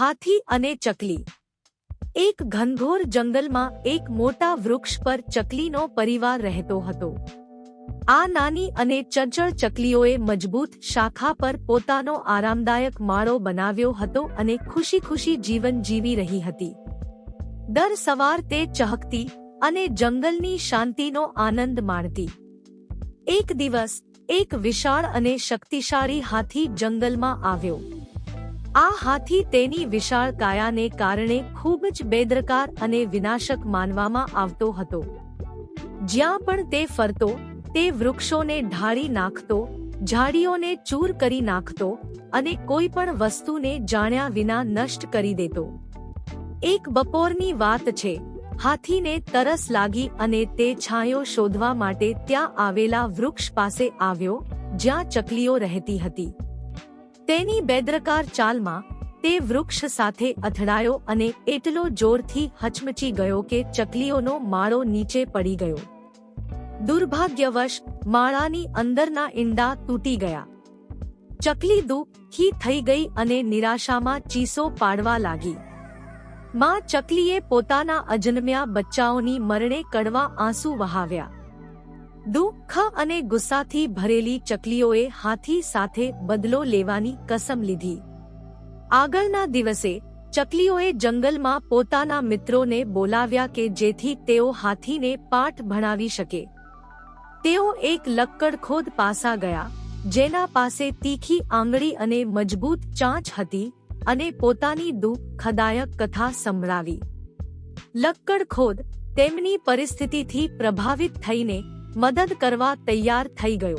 હાથી અને ચકલી. એક ઘનઘોર જંગલમાં એક મોટા વૃક્ષ પર ચકલીનો પરિવાર રહેતો હતો. આ નાની અને ચંચળ ચકલીઓએ મજબૂત શાખા પર પોતાનો આરામદાયક માળો બનાવ્યો હતો અને ખુશી ખુશી જીવન જીવી રહી હતી. દર સવાર તે ચહકતી અને જંગલની શાંતિનો આનંદ માણતી. એક દિવસ, એક વિશાળ અને શક્તિશાળી હાથી જંગલમાં આવ્યો. આ હાથી તેની વિશાળ કાયાને કારણે ખૂબ જ બેદરકાર અને વિનાશક માનવામાં આવતો હતો. જ્યાં પણ તે ફરતો, તે વૃક્ષોને ઢાળી નાખતો, ઝાડીઓને ચૂર કરી નાખતો અને કોઈ પણ વસ્તુને જાણ્યા વિના નષ્ટ કરી દેતો. એક બપોરની વાત છે, હાથીને તરસ લાગી અને તે છાંયો શોધવા માટે ત્યાં આવેલા વૃક્ષ પાસે આવ્યો, જ્યાં ચકલીઓ રહેતી હતી. તેની બેદરકાર ચાલમાં તે વૃક્ષ સાથે અથડાયો અને એટલો જોરથી હચમચી ગયો કે ચકલીઓનો માળો નીચે પડી ગયો. દુર્ભાગ્યવશ, માળાની અંદરના ઈંડા તૂટી ગયા. ચકલી દુઃખી થઈ ગઈ અને નિરાશામાં ચીસો પાડવા લાગી. માં ચકલીએ પોતાના અજન્મ્યા બચ્ચાઓની મરણે કડવા આંસુ વહાવ્યા. દુઃખ અને ગુસ્સાથી ભરેલી ચકલીઓએ હાથી સાથે બદલો લેવાની કસમ લીધી. આગળના દિવસે, ચકલીઓએ જંગલમાં પોતાના મિત્રોને બોલાવ્યા કે જેથી તેઓ હાથીને પાઠ ભણાવી શકે. તેઓ એક લક્કડખોદ પાસા ગયા, જેના પાસે તીખી આંગળી અને મજબૂત ચાંચ હતી અને પોતાની દુઃખદાયક કથા સંભળાવી. લક્કડખોદ તેમની પરિસ્થિતિથી પ્રભાવિત થઈને મદદ કરવા તૈયાર થઈ ગયો.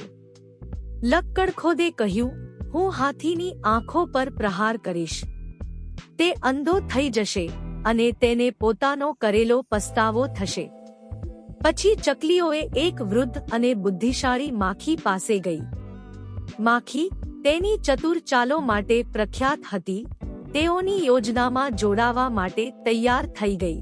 લક્કડ કહ્યું, હું હાથીની આંખો પર પ્રહાર કરીશ. તે અંધો થઈ જશે અને તેને પોતાનો કરેલો પસ્તાવો થશે. પછી ચકલીઓએ એક વૃદ્ધ અને બુદ્ધિશાળી માખી પાસે ગઈ. માખી તેની ચતુર ચાલો માટે પ્રખ્યાત હતી. તેઓની યોજનામાં જોડાવા માટે તૈયાર થઈ ગઈ.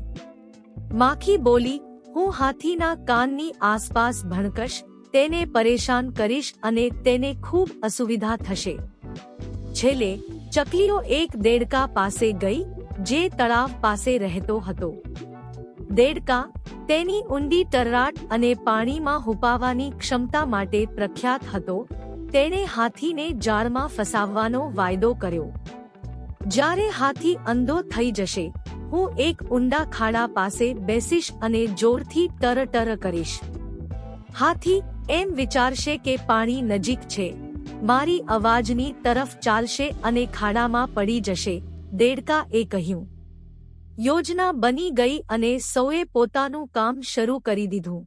માખી બોલી હું હાથીના કાનની આસપાસ ભણકશ, તેને પરેશાન કરીશ અને તેને ખૂબ અસુવિધા થશે. છેલ્લે, ચકલીઓ એક દેડકા પાસે ગઈ, જે તળાવ પાસે રહેતો હતો. દેડકા, તેની ઊંડી ટર્રાટ અને પાણીમાં હુપાવાની ક્ષમતા માટે પ્રખ્યાત હતો, તેણે હાથીને જાળમાં ફસાવવાનો વાયદો કર્યો. જ્યારે હાથી અંધો થઈ જશે હું એક ઊંડા ખાડા પાસે બેસીશ અને જોરથી ટર ટર કરીશ. હાથી એમ વિચારશે કે પાણી નજીક છે. મારી અવાજની તરફ ચાલશે અને ખાડામાં પડી જશે, દેડકા એ કહ્યું. યોજના બની ગઈ અને સૌએ પોતાનું કામ શરૂ કરી દીધું.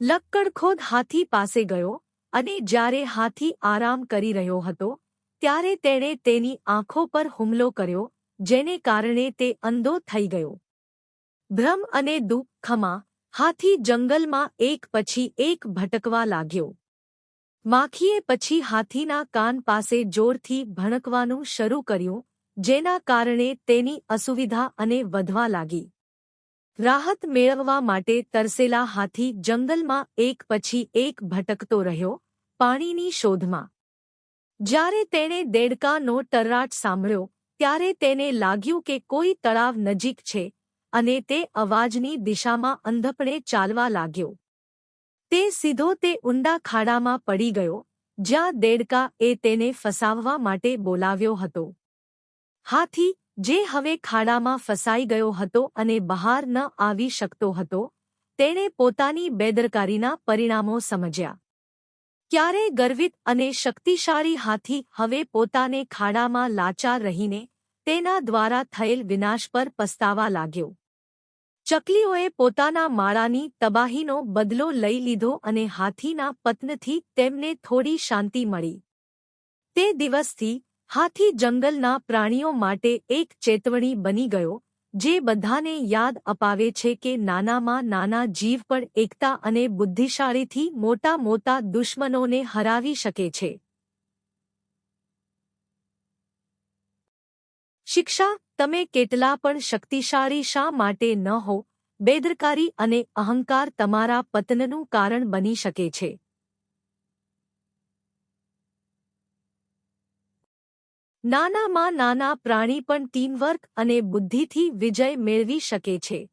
લક્કડખોદ હાથી પાસે ગયો અને જ્યારે હાથી આરામ કરી રહ્યો હતો, ત્યારે તેણે તેની આંખો પર હુમલો કર્યો જેને કારણે તે અંધો થઈ ગયો. ભ્રમ અને દુઃખમાં હાથી જંગલમાં એક પછી એક ભટકવા લાગ્યો. માખીએ પછી હાથીના કાન પાસે જોરથી ભણકવાનું શરૂ કર્યું, જેના કારણે તેની અસુવિધા અને વધવા લાગી. રાહત મેળવવા માટે તરસેલા હાથી જંગલમાં એક પછી એક ભટકતો રહ્યો, પાણીની શોધમાં. જ્યારે તેણે દેડકાનો ટર્રાટ સાંભળ્યો ત્યારે તેને લાગ્યું કે કોઈ તળાવ નજીક છે અને તે અવાજની દિશામાં અંધપણે ચાલવા લાગ્યો. તે સીધો તે ઊંડા ખાડામાં પડી ગયો, જ્યાં દેડકા એ તેને ફસાવવા માટે બોલાવ્યો હતો. હાથી, જે હવે ખાડામાં ફસાઈ ગયો હતો અને બહાર ન આવી શકતો હતો, તેણે પોતાની બેદરકારીના પરિણામો સમજ્યા. ક્યારે ગર્વિત અને શક્તિશાળી હાથી હવે પોતાને ખાડામાં લાચાર રહીને તેના દ્વારા થયેલ વિનાશ પર પસ્તાવા લાગ્યો. ચકલીઓએ પોતાના માળાની તબાહીનો બદલો લઈ લીધો અને હાથીના પત્નથી તેમને થોડી શાંતિ મળી. તે દિવસથી હાથી જંગલના પ્રાણીઓ માટે એક ચેતવણી બની ગયો, જે બધાને યાદ અપાવે છે કે નાનામાં નાના જીવ પણ એકતા અને બુદ્ધિશાળીથી મોટા મોટા દુશ્મનોને હરાવી શકે છે. શિક્ષા, તમે કેટલા પણ શક્તિશાળી શા માટે ન હો, બેદરકારી અને અહંકાર તમારા પતનનું કારણ બની શકે છે. નાનામાં નાના પ્રાણી પણ ટીમવર્ક અને બુદ્ધિથી વિજય મેળવી શકે છે.